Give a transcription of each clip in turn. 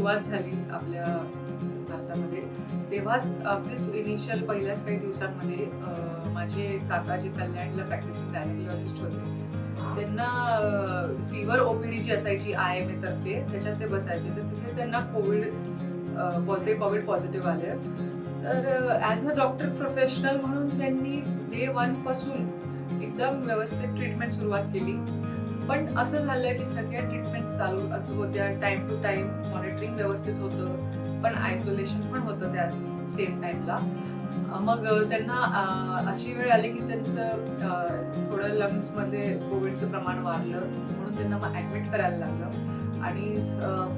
सुरुवात झाली आपल्या भारतामध्ये. तेव्हाच अगदीच इनिशियल पहिल्याच काही दिवसांमध्ये माझे काकाजी कल्याणला प्रॅक्टिसिंग डायरेक्टॉलजिस्ट होते. त्यांना फिवर ओपीडी जी असायची आय एम ए तर्फे त्याच्यात ते बसायचे. तर तिथे त्यांना कोविड बोलते कोविड पॉझिटिव्ह आले तर ॲज अ डॉक्टर प्रोफेशनल म्हणून त्यांनी डे वनपासून एकदम व्यवस्थित ट्रीटमेंट सुरुवात केली. पण असं झालं की सगळ्या ट्रीटमेंट चालू होत्या. टाइम टू टाइम मॉनिटरिंग व्यवस्थित होतं. पण आयसोलेशन पण होतं त्या सेम टाइमला मग त्यांना अशी वेळ आली की त्यांचं थोडं लंग्समध्ये कोविडचं प्रमाण वाढलं. म्हणून त्यांना मग ॲडमिट करायला लागलं. आणि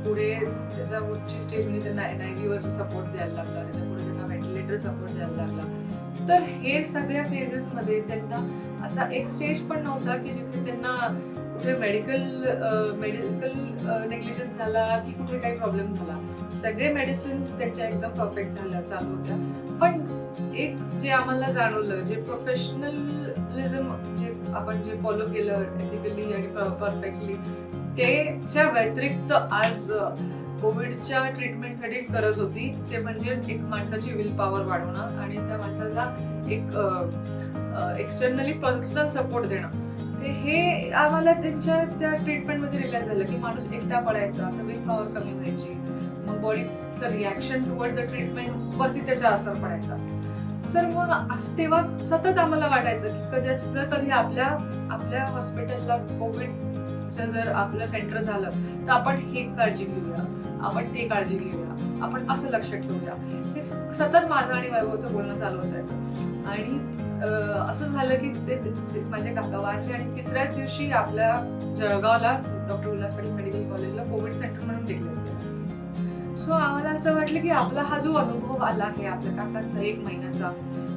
पुढे त्याच्या उच्च स्टेज त्यांना एन आय व्हीवर सपोर्ट द्यायला लागला. त्याच्या पुढे त्यांना व्हेंटिलेटर सपोर्ट द्यायला लागला. तर हे सगळ्या फेजेसमध्ये त्यांना असा एक स्टेज पण नव्हता की जिथे त्यांना कुठे मेडिकल मेडिकल नेग्लिजन्स झाला की कुठे काही प्रॉब्लेम झाला. सगळे मेडिसिन्स त्यांच्या एकदम परफेक्ट झाल्या चालू होत्या. पण एक जे आम्हाला जाणवलं जे प्रोफेशनलिझम जे आपण जे फॉलो केलं एथिकली आणि परफेक्टली त्याच्या व्यतिरिक्त आज कोविडच्या ट्रीटमेंटसाठी गरज होती. ते म्हणजे एक माणसाची विल पॉवर वाढवणं आणि त्या माणसाला एक एक्सटर्नली पर्सनल सपोर्ट देणं. ते हे आम्हाला त्यांच्या त्या ट्रीटमेंटमध्ये रिअलाइज झालं की माणूस एकटा पडायचा तर विल पॉवर कमी व्हायची. मग बॉडीचं रिॲक्शन टुवर्ड द ट्रीटमेंट वरती त्याचा असर पडायचा. सर मग असं तेव्हा सतत आम्हाला वाटायचं की कदाचित जर कधी आपल्या आपल्या हॉस्पिटलला कोविडचं जर आपलं सेंटर झालं तर आपण हे काळजी घेऊया. आपण ते काळजी घेऊया. आपण असं लक्षात ठेवूया. हे सतत माझं आणि वैभवचं बोलणं चालू असायचं. आणि असं झालं की ते माझे काका वारले आणि तिसऱ्याच दिवशी आपल्या जळगावला डॉक्टर उल्हास पाटील मेडिकल कॉलेजला कोविड सेंटर म्हणून डिक्लेअर केलं. सो आम्हाला असं वाटलं की आपला हा जो अनुभव आला आहे आपल्या काकांचा एक महिन्याचा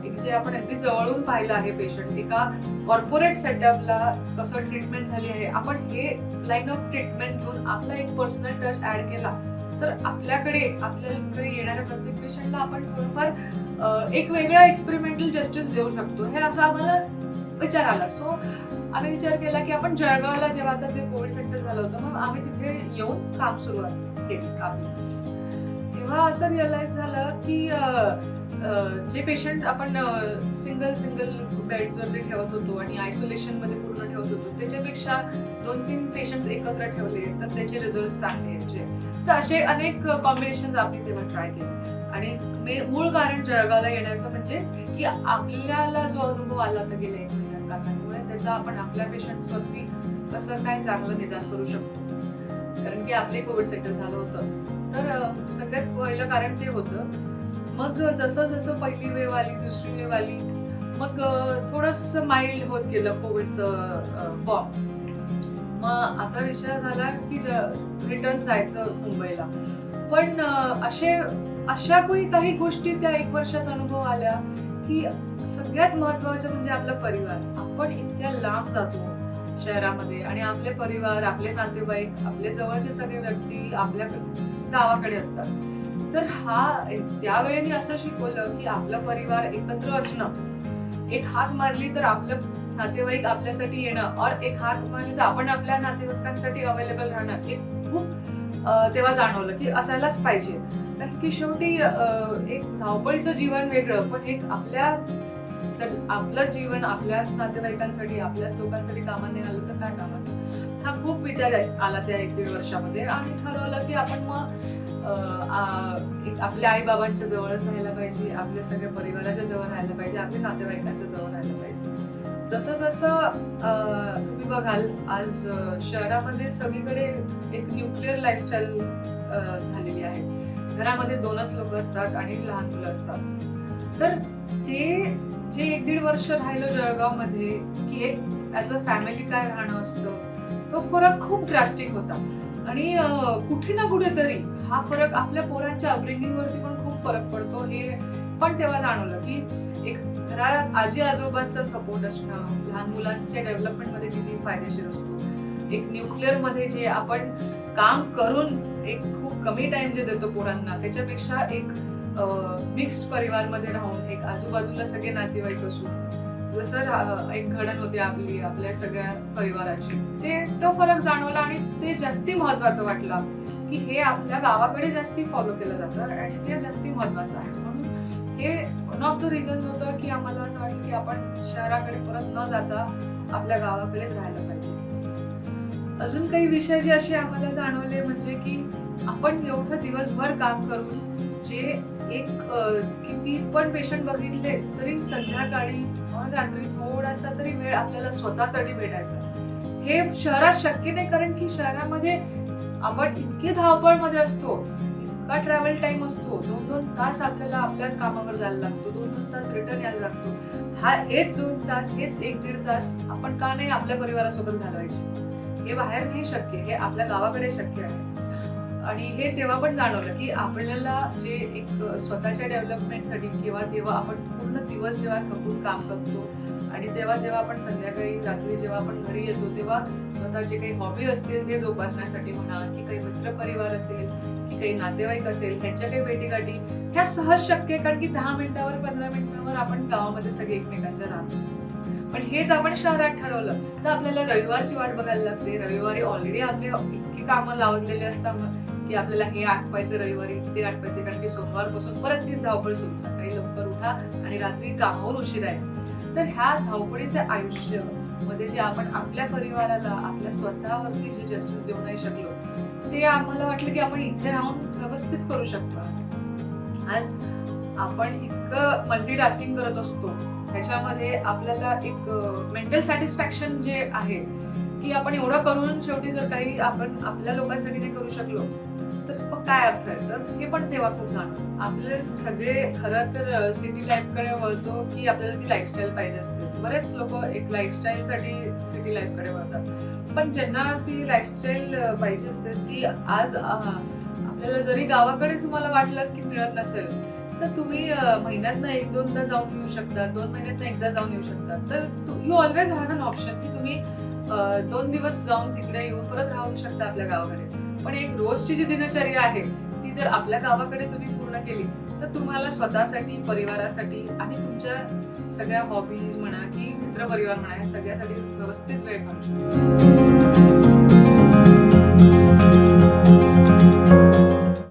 एक जे आपण अगदी जवळून पाहिलं आहे पेशंट एका कॉर्पोरेट सेटअपला कसं ट्रीटमेंट झाली आहे आपण हे लाईन ऑफ ट्रीटमेंट घेऊन आपला एक पर्सनल टच ऍड केला. तर आपल्याकडे आपल्याकडे येणाऱ्या प्रत्येक पेशंटला आपण थोडंफार एक वेगळा एक्सपेरिमेंटल जस्टिस देऊ शकतो. हे असं आम्हाला विचार आला सो आम्ही विचार केला की आपण जळगावला जेव्हा आता जे कोविड सेंटर झालं होतं मग आम्ही तिथे येऊन काम सुरुवात केली. आपली तेव्हा असं रिअलाइज झालं की जे पेशंट आपण सिंगल सिंगल बेड्सवरती ठेवत होतो आणि आयसोलेशनमध्ये पूर्ण ठेवत होतो त्याच्यापेक्षा दोन तीन पेशंट्स एकत्र ठेवले तर त्याचे रिझल्ट चांगले यायचे. तर असे अनेक कॉम्बिनेशन आम्ही तेव्हा ट्राय केले. आणि मे- मूळ कारण जळगावला येण्याचं म्हणजे की आपल्याला जो अनुभव आला होता गेल्या एक महिन्यात काकांमुळे त्याचा आपण आपल्या पेशंट्सवरती कसं काय चांगलं निदान करू शकतो. कारण की आपले कोविड सेंटर झालं होतं. तर सगळ्यात पहिलं कारण ते होतं. मग जसं जसं पहिली वेव आली दुसरी वेव आली मग थोडस माइल्ड होत गेलं कोविडचं फॉर्म मग आता विषय झाला की रिटर्न जायचं मुंबईला. पण असे अशा कोणी काही गोष्टी त्या एक वर्षात अनुभव आल्या की सगळ्यात महत्वाचं म्हणजे आपला परिवार. आपण इतक्या लांब जातो शहरामध्ये आणि आपले परिवार आपले नातेवाईक आपले जवळचे सगळे व्यक्ती आपल्या गावाकडे असतात. तर हा त्यावेळेने असं शिकवलं की आपला परिवार एकत्र असणं. एक हाक मारली तर आपलं नातेवाईक आपल्यासाठी येणं और एक हात म्हणजे तर आपण आपल्या नातेवाईकांसाठी अवेलेबल राहणं हे खूप तेव्हा जाणवलं की असायलाच पाहिजे. कारण की शेवटी एक धावपळीचं जीवन वेगळं पण एक आपल्या आपलं जीवन आपल्याच नातेवाईकांसाठी आपल्याच लोकांसाठी कामाने आलं तर काय कामाचं? हा खूप विचार आला त्या एक दीड वर्षामध्ये. आणि ठरवलं की आपण मग आपल्या आई बाबांच्या जवळच राहायला पाहिजे आपल्या सगळ्या परिवाराच्या जवळ राहायला पाहिजे आपल्या नातेवाईकांच्या जवळ राहायला पाहिजे. जसं जसं तुम्ही बघाल आज शहरामध्ये सगळीकडे एक न्यूक्लिअर लाईफस्टाईल झालेली आहे. घरामध्ये दोनच लोक असतात आणि लहान मुलं असतात. तर ते जे एक दीड वर्ष राहिलो जळगावमध्ये की एक ॲज अ फॅमिली काय राहणं असतं तो फरक खूप ड्रास्टिक होता. आणि कुठे ना कुठेतरी हा फरक आपल्या पोरांच्या अपब्रिंगिंगवरती पण खूप फरक पडतो हे पण तेव्हा जाणवलं की एक घरात आजी आजोबांचा सपोर्ट असणं लहान मुलांच्या डेव्हलपमेंटमध्ये किती फायदेशीर असतो. एक न्यूक्लिअरमध्ये जे आपण काम करून एक खूप कमी टाइम जे देतो पोरांना त्याच्यापेक्षा एक मिक्स्ड परिवारमध्ये राहून एक आजूबाजूला सगळे नातेवाईक असून जसं एक घडण होते आपली आपल्या सगळ्या परिवाराची ते तो फरक जाणवला आणि ते जास्ती महत्वाचं वाटलं की हे आपल्या गावाकडे जास्ती फॉलो केलं जातं आणि ते जास्ती महत्वाचं आहे. म्हणून हे वन ऑफ द रिझन होतं की आम्हाला असं वाटलं की आपण शहराकडे परत न जाता आपल्या गावाकडेच राहायला पाहिजे. अजून काही विषय जे असे आम्हाला जाणवले म्हणजे की आपण एवढं दिवसभर काम करून जे एक किती पण पेशंट बघितले तरी संध्याकाळी रात्री थोडासा तरी वेळ आपल्याला स्वतःसाठी भेटायचा. हे शहरात शक्य नाही कारण की शहरामध्ये आपण इतके धावपळमध्ये असतो. इतका ट्रॅव्हल टाइम असतो. दोन दोन तास आपल्याला आपल्याच कामावर जायला लागतो. दोन दोन तास रिटर्न यायला लागतो. हा हेच दोन तास हेच एक दीड तास आपण का नाही आपल्या परिवारासोबत घालवायचे? हे बाहेर नाही शक्य. हे आपल्या गावाकडे शक्य आहे. आणि हे तेव्हा पण जाणवलं की आपल्याला जे एक स्वतःच्या डेव्हलपमेंटसाठी किंवा जेव्हा आपण पूर्ण दिवस जेव्हा थकून काम करतो आणि तेव्हा जेव्हा आपण संध्याकाळी रात्री जेव्हा आपण घरी येतो तेव्हा स्वतःचे काही हॉबी असतील ते जोपासण्यासाठी म्हणा की काही मित्रपरिवार असेल काही नातेवाईक असेल ह्यांच्या काही भेटीगाठी ह्या सहज शक्य आहे कारण की दहा मिनिटावर पंधरा मिनिटावर आपण गावामध्ये सगळे एकमेकांच्या राहत असतो. पण हेच आपण शहरात ठरवलं तर आपल्याला रविवारची वाट बघायला लागते. रविवारी ऑलरेडी आपले इतकी कामं लावलेले असतात की आपल्याला हे आठवायचं रविवारी ते आठवायचे कारण की सोमवारपासून परत तीच धावपळ सुरू सकाळी लवकर उठा आणि रात्री कामावर उशीर आहे. तर ह्या धावपळीचं आयुष्यमध्ये जे आपण आपल्या परिवाराला आपल्या स्वतःवरती जे जस्टिस देऊ नाही शकलो ते आम्हाला वाटलं की आपण इथे राहून व्यवस्थित करू शकतो. आज आपण इतकं मल्टीटास्किंग करत असतो ह्याच्यामध्ये आपल्याला एक मेंटल सॅटिस्फॅक्शन जे आहे की आपण एवढं करून शेवटी जर काही आपण आपल्या लोकांसाठी ते करू शकलो तर मग काय अर्थ आहे? तर हे पण तेव्हा खूप जाणवलं. आपले सगळे खरं तर सिटी लाईफकडे वळतो की आपल्याला ती लाईफस्टाईल पाहिजे असते. बरेच लोक एक लाईफस्टाईलसाठी सिटी लाईफकडे वळतात. पण ज्यांना ती लाईफस्टाईल पाहिजे असते ती आज आपल्याला जरी गावाकडे तुम्हाला वाटलं की मिळत नसेल तर तुम्ही महिन्यातनं एक दोनदा जाऊन येऊ शकता दोन महिन्यातनं एकदा जाऊन येऊ शकता. तर you always have an option की तुम्ही दोन दिवस जाऊन तिकडे येऊन परत राहू शकता आपल्या गावाकडे. पण एक रोजची जी दिनचर्या आहे ती जर आपल्या गावाकडे तुम्ही पूर्ण केली तर तुम्हाला स्वतःसाठी परिवारासाठी आणि तुमच्या सगळ्या हॉबीज म्हणा की मित्रपरिवार म्हणा या सगळ्यासाठी व्यवस्थित वेळ काढू शकतो.